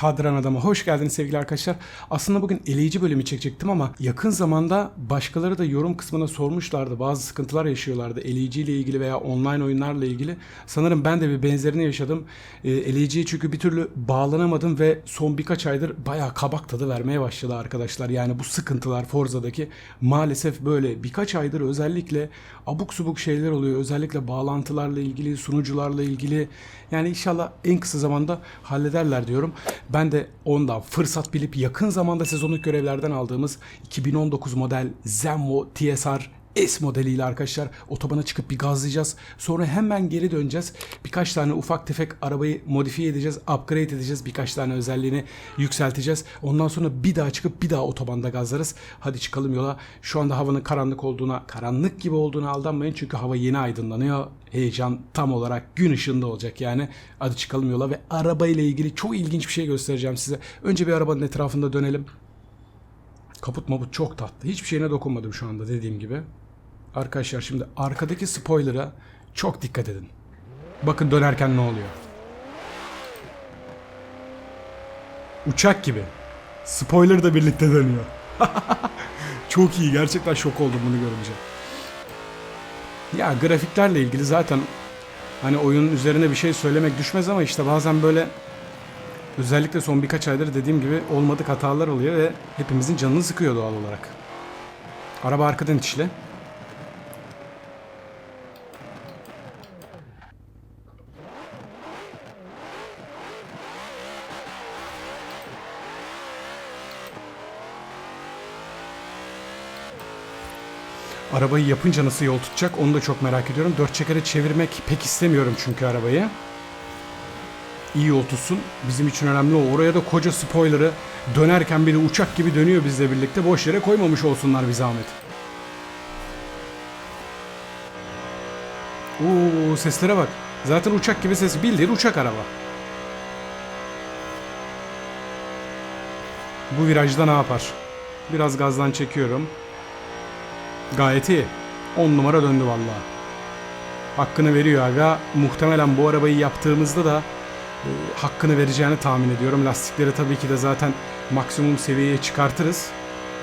Kadran Adam'a hoş geldiniz sevgili arkadaşlar. Aslında bugün eleyici bölümü çekecektim ama yakın zamanda başkaları da yorum kısmına sormuşlardı. Bazı sıkıntılar yaşıyorlardı eleyici ile ilgili veya online oyunlarla ilgili. Sanırım ben de bir benzerini yaşadım. E, eleyiciye çünkü bir türlü bağlanamadım ve son birkaç aydır bayağı kabak tadı vermeye başladı arkadaşlar. Yani bu sıkıntılar Forza'daki maalesef böyle birkaç aydır özellikle abuk subuk şeyler oluyor. Özellikle bağlantılarla ilgili, sunucularla ilgili. Yani inşallah en kısa zamanda hallederler diyorum. Ben de ondan fırsat bilip yakın zamanda sezonluk görevlerden aldığımız 2019 model Zenvo TSR S modeliyle arkadaşlar otobana çıkıp bir gazlayacağız. Sonra hemen geri döneceğiz. Birkaç tane ufak tefek arabayı modifiye edeceğiz. Upgrade edeceğiz. Birkaç tane özelliğini yükselteceğiz. Ondan sonra bir daha çıkıp bir daha otobanda gazlarız. Hadi çıkalım yola. Şu anda havanın karanlık olduğuna, karanlık gibi olduğuna aldanmayın. Çünkü hava yeni aydınlanıyor. Heyecan tam olarak gün ışığında olacak yani. Hadi çıkalım yola ve arabayla ilgili çok ilginç bir şey göstereceğim size. Önce bir arabanın etrafında dönelim. Kaput mabut çok tatlı. Hiçbir şeyine dokunmadım şu anda dediğim gibi. Arkadaşlar şimdi arkadaki spoiler'a çok dikkat edin. Bakın dönerken ne oluyor. Uçak gibi. Spoiler da birlikte dönüyor. çok iyi. Gerçekten şok oldum bunu görünce. Ya grafiklerle ilgili zaten hani oyunun üzerine bir şey söylemek düşmez ama işte bazen böyle özellikle son birkaç aydır dediğim gibi olmadık hatalar oluyor ve hepimizin canını sıkıyor doğal olarak. Araba arkadan itişli. Arabayı yapınca nasıl yol tutacak onu da çok merak ediyorum. Dört çekere çevirmek pek istemiyorum çünkü arabayı. İyi yol tutsun. Bizim için önemli o. Oraya da koca spoiler'ı dönerken biri uçak gibi dönüyor bizle birlikte. Boş yere koymamış olsunlar bir zahmet. Oo seslere bak. Zaten uçak gibi ses. Bildiğin uçak araba. Bu virajda ne yapar? Biraz gazdan çekiyorum. Gayet iyi. 10 numara döndü vallahi. Hakkını veriyor aga. Muhtemelen bu arabayı yaptığımızda da e, hakkını vereceğini tahmin ediyorum. Lastikleri tabii ki de zaten maksimum seviyeye çıkartırız.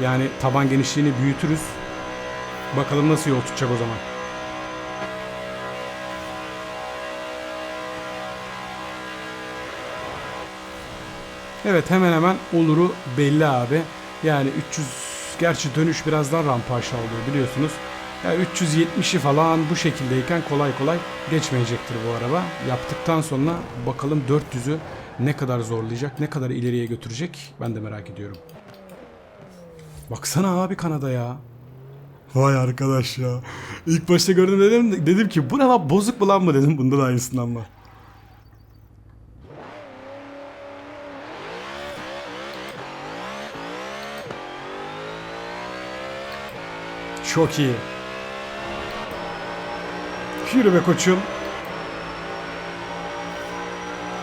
Yani taban genişliğini büyütürüz. Bakalım nasıl yol tutacak o zaman. Evet hemen hemen oluru belli abi. Yani 300 gerçi dönüş birazdan rampa aşağı oluyor biliyorsunuz. Yani 370'i falan bu şekildeyken kolay kolay geçmeyecektir bu araba. Yaptıktan sonra bakalım 400'ü ne kadar zorlayacak, ne kadar ileriye götürecek ben de merak ediyorum. Baksana abi Kanada ya. Vay arkadaş ya. İlk başta gördüm dedim, dedim ki bu ne lan bozuk mu lan mı dedim. Bunda da aynısından var. Çok iyi. Yürü be koçum.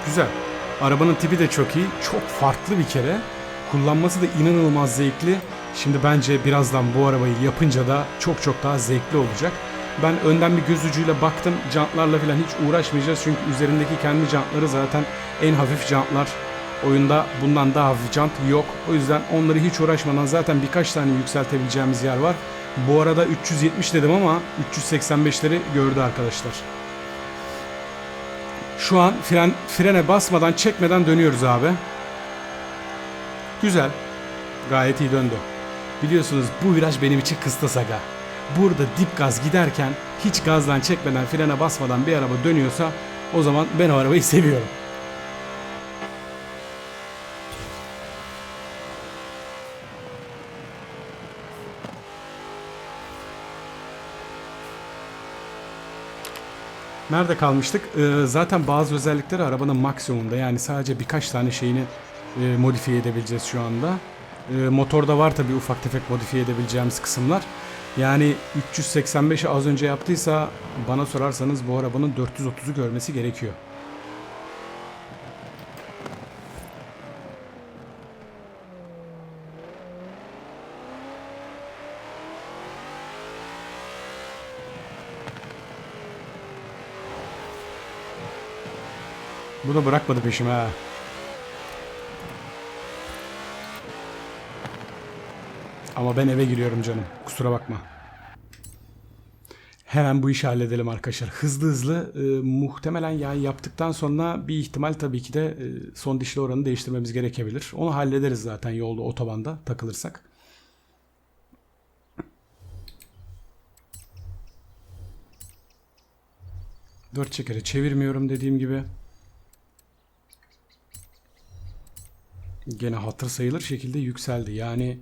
Güzel. Arabanın tipi de çok iyi. Çok farklı bir kere. Kullanması da inanılmaz zevkli. Şimdi bence birazdan bu arabayı yapınca da çok çok daha zevkli olacak. Ben önden bir göz ucuyla baktım. Jantlarla falan hiç uğraşmayacağız. Çünkü üzerindeki kendi jantları zaten en hafif jantlar. Oyunda bundan daha hafif jant yok. O yüzden onları hiç uğraşmadan zaten birkaç tane yükseltebileceğimiz yer var. Bu arada 370 dedim ama 385'leri gördü arkadaşlar. Şu an fren frene basmadan çekmeden dönüyoruz abi. Güzel. Gayet iyi döndü. Biliyorsunuz bu viraj benim için kıstas aga. Burada dip gaz giderken hiç gazdan çekmeden frene basmadan bir araba dönüyorsa o zaman ben o arabayı seviyorum. Nerede kalmıştık? Ee, zaten bazı özellikleri arabanın maksimumda. Yani sadece birkaç tane şeyini e, modifiye edebileceğiz şu anda. E, motorda var tabii ufak tefek modifiye edebileceğimiz kısımlar. Yani 385'i az önce yaptıysa bana sorarsanız bu arabanın 430'u görmesi gerekiyor. Bu da bırakmadı peşime ha. Ama ben eve giriyorum canım. Kusura bakma. Hemen bu işi halledelim arkadaşlar. Hızlı hızlı e, muhtemelen yani yaptıktan sonra bir ihtimal tabii ki de e, son dişli oranı değiştirmemiz gerekebilir. Onu hallederiz zaten yolda otobanda takılırsak. Dört çekeri çevirmiyorum dediğim gibi. Gene hatır sayılır şekilde yükseldi. Yani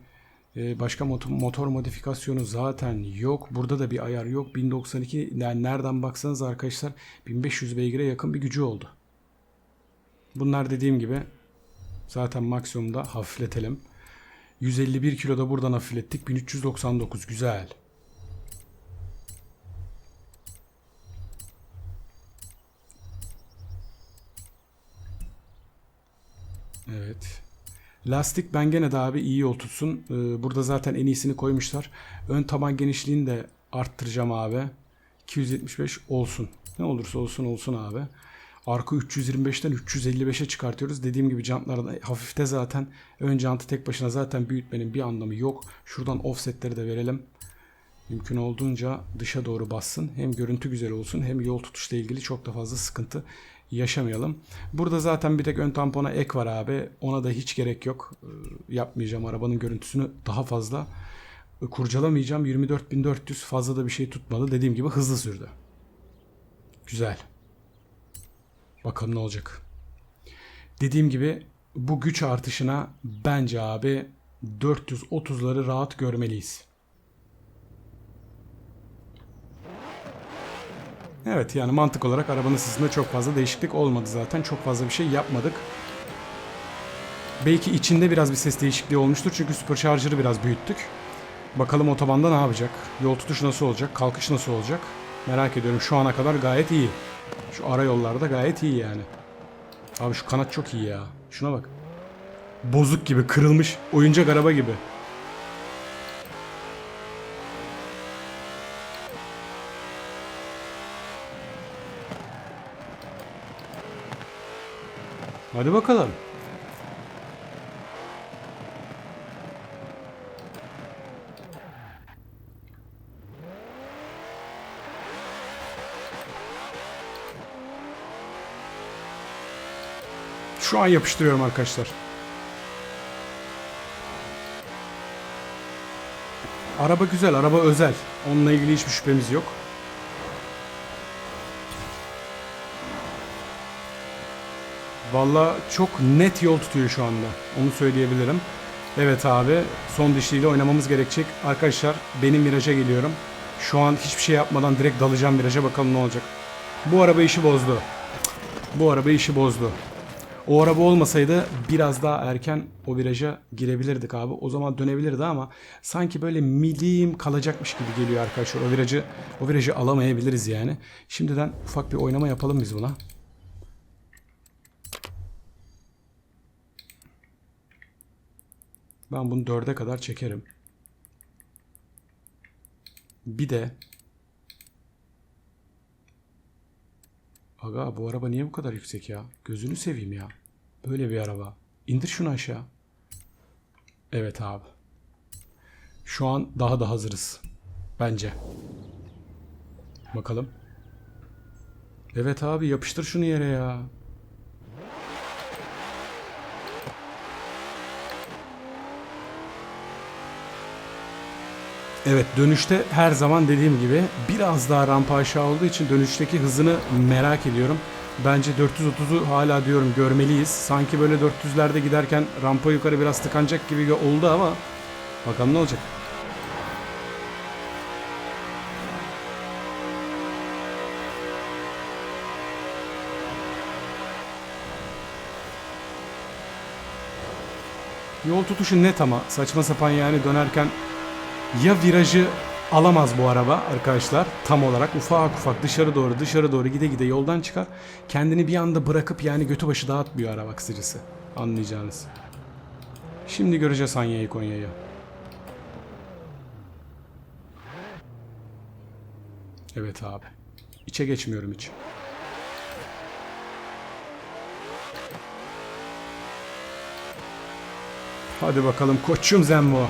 e, başka motor, motor modifikasyonu zaten yok. Burada da bir ayar yok. 1092 yani nereden baksanız arkadaşlar 1500 beygire yakın bir gücü oldu. Bunlar dediğim gibi zaten maksimumda hafifletelim. 151 kiloda buradan hafiflettik. 1399 güzel. Evet. Lastik ben gene de abi iyi yol tutsun. Ee, burada zaten en iyisini koymuşlar. Ön taban genişliğini de arttıracağım abi. 275 olsun. Ne olursa olsun olsun abi. Arka 325'ten 355'e çıkartıyoruz. Dediğim gibi jantlarda hafifte zaten. Ön jantı tek başına zaten büyütmenin bir anlamı yok. Şuradan offsetleri de verelim. Mümkün olduğunca dışa doğru bassın. Hem görüntü güzel olsun hem yol tutuşla ilgili çok da fazla sıkıntı yaşamayalım. Burada zaten bir tek ön tampona ek var abi. Ona da hiç gerek yok. Ee, Yapmayacağım arabanın görüntüsünü daha fazla e, kurcalamayacağım. 24.400 fazla da bir şey tutmadı. Dediğim gibi hızlı sürdü. Güzel. Bakalım ne olacak. Dediğim gibi bu güç artışına bence abi 430'ları rahat görmeliyiz. Evet yani mantık olarak arabanın sesinde çok fazla değişiklik olmadı zaten. Çok fazla bir şey yapmadık. Belki içinde biraz bir ses değişikliği olmuştur çünkü supercharger'ı biraz büyüttük. Bakalım otobanda ne yapacak? Yol tutuş nasıl olacak? Kalkış nasıl olacak? Merak ediyorum. Şu ana kadar gayet iyi. Şu ara yollarda gayet iyi yani. Abi şu kanat çok iyi ya. Şuna bak. Bozuk gibi, kırılmış. Oyuncak araba gibi. Hadi bakalım. Şu an yapıştırıyorum arkadaşlar. Araba güzel, araba özel. Onunla ilgili hiçbir şüphemiz yok. Valla çok net yol tutuyor şu anda. Onu söyleyebilirim. Evet abi son dişliyle oynamamız gerekecek. Arkadaşlar benim viraja geliyorum. Şu an hiçbir şey yapmadan direkt dalacağım viraja bakalım ne olacak. Bu araba işi bozdu. Bu araba işi bozdu. O araba olmasaydı biraz daha erken o viraja girebilirdik abi. O zaman dönebilirdi ama sanki böyle milim kalacakmış gibi geliyor arkadaşlar. O virajı o virajı alamayabiliriz yani. Şimdiden ufak bir oynama yapalım biz buna. Ben bunu dörde kadar çekerim. Bir de Aga bu araba niye bu kadar yüksek ya? Gözünü seveyim ya. Böyle bir araba. İndir şunu aşağı. Evet abi. Şu an daha da hazırız. Bence. Bakalım. Evet abi yapıştır şunu yere ya. Evet dönüşte her zaman dediğim gibi biraz daha rampa aşağı olduğu için dönüşteki hızını merak ediyorum. Bence 430'u hala diyorum görmeliyiz. Sanki böyle 400'lerde giderken rampa yukarı biraz tıkanacak gibi oldu ama bakalım ne olacak. Yol tutuşu net ama saçma sapan yani dönerken ya virajı alamaz bu araba arkadaşlar tam olarak ufak ufak dışarı doğru dışarı doğru gide gide yoldan çıkar. Kendini bir anda bırakıp yani götü başı dağıtmıyor araba kısacası anlayacağınız. Şimdi göreceğiz Hanya'yı Konya'yı. Evet abi. İçe geçmiyorum hiç. Hadi bakalım koçum Zembo.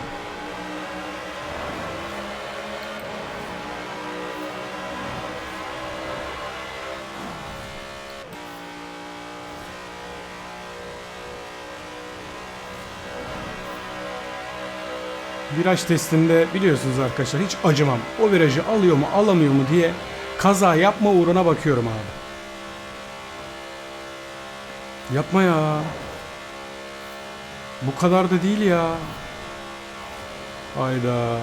Viraj testinde biliyorsunuz arkadaşlar hiç acımam. O virajı alıyor mu alamıyor mu diye kaza yapma uğruna bakıyorum abi. Yapma ya. Bu kadar da değil ya. Hayda.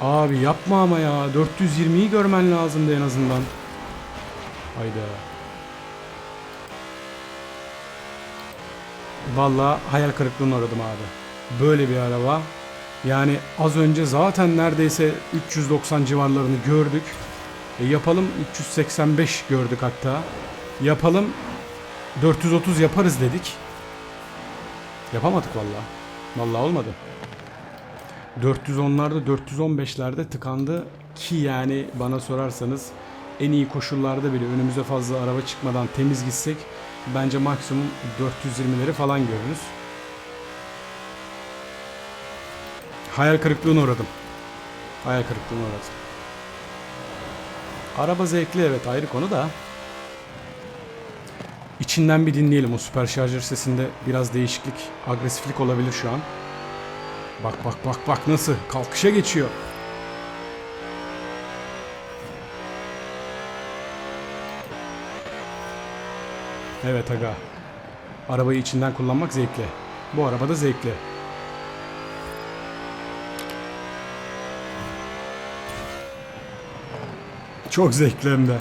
Abi yapma ama ya. 420'yi görmen lazımdı en azından. Hayda. Vallahi hayal kırıklığına uğradım abi. Böyle bir araba. Yani az önce zaten neredeyse 390 civarlarını gördük. E yapalım 385 gördük hatta. Yapalım 430 yaparız dedik. Yapamadık vallahi. Vallahi olmadı. 410'larda 415'lerde tıkandı ki yani bana sorarsanız en iyi koşullarda bile önümüze fazla araba çıkmadan temiz gitsek bence maksimum 420'leri falan görürüz. Hayal kırıklığına uğradım. Hayal kırıklığına uğradım. Araba zevkli evet ayrı konu da. İçinden bir dinleyelim o süperşarjör sesinde biraz değişiklik, agresiflik olabilir şu an. Bak bak bak bak nasıl kalkışa geçiyor. Evet aga. Arabayı içinden kullanmak zevkli. Bu araba da zevkli. Çok zevkli hem de.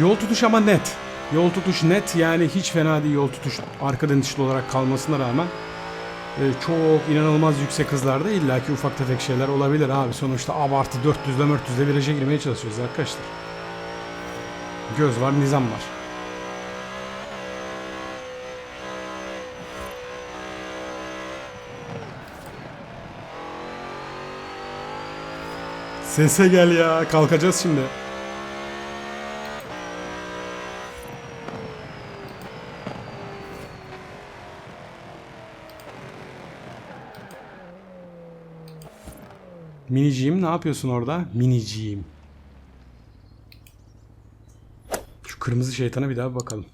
Yol tutuş ama net. Yol tutuş net yani hiç fena değil yol tutuş arka dönüşlü olarak kalmasına rağmen çok inanılmaz yüksek hızlarda illaki ufak tefek şeyler olabilir abi. Sonuçta abartı 400'le 400'le viraja girmeye çalışıyoruz arkadaşlar. Göz var nizam var. Sese gel ya kalkacağız şimdi. Miniciğim ne yapıyorsun orada? Miniciğim. Şu kırmızı şeytana bir daha bir bakalım.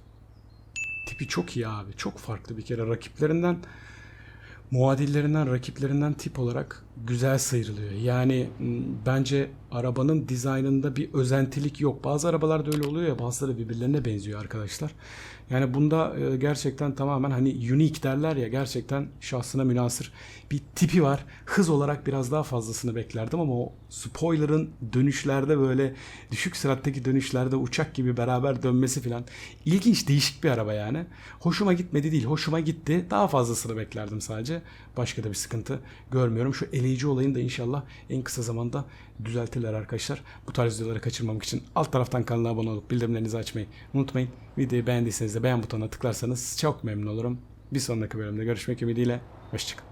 Tipi çok iyi abi. Çok farklı bir kere rakiplerinden muadillerinden, rakiplerinden tip olarak güzel sıyrılıyor. Yani bence arabanın dizaynında bir özentilik yok. Bazı arabalarda öyle oluyor ya bazıları birbirlerine benziyor arkadaşlar. Yani bunda e, gerçekten tamamen hani unique derler ya gerçekten şahsına münasır bir tipi var. Hız olarak biraz daha fazlasını beklerdim ama o spoiler'ın dönüşlerde böyle düşük süratteki dönüşlerde uçak gibi beraber dönmesi falan ilginç değişik bir araba yani. Hoşuma gitmedi değil hoşuma gitti. Daha fazlasını beklerdim sadece. Başka da bir sıkıntı görmüyorum. Şu eleyici olayını da inşallah en kısa zamanda düzeltirler arkadaşlar. Bu tarz videoları kaçırmamak için alt taraftan kanala abone olup bildirimlerinizi açmayı unutmayın. Videoyu beğendiyseniz de beğen butonuna tıklarsanız çok memnun olurum. Bir sonraki bölümde görüşmek ümidiyle. Hoşçakalın.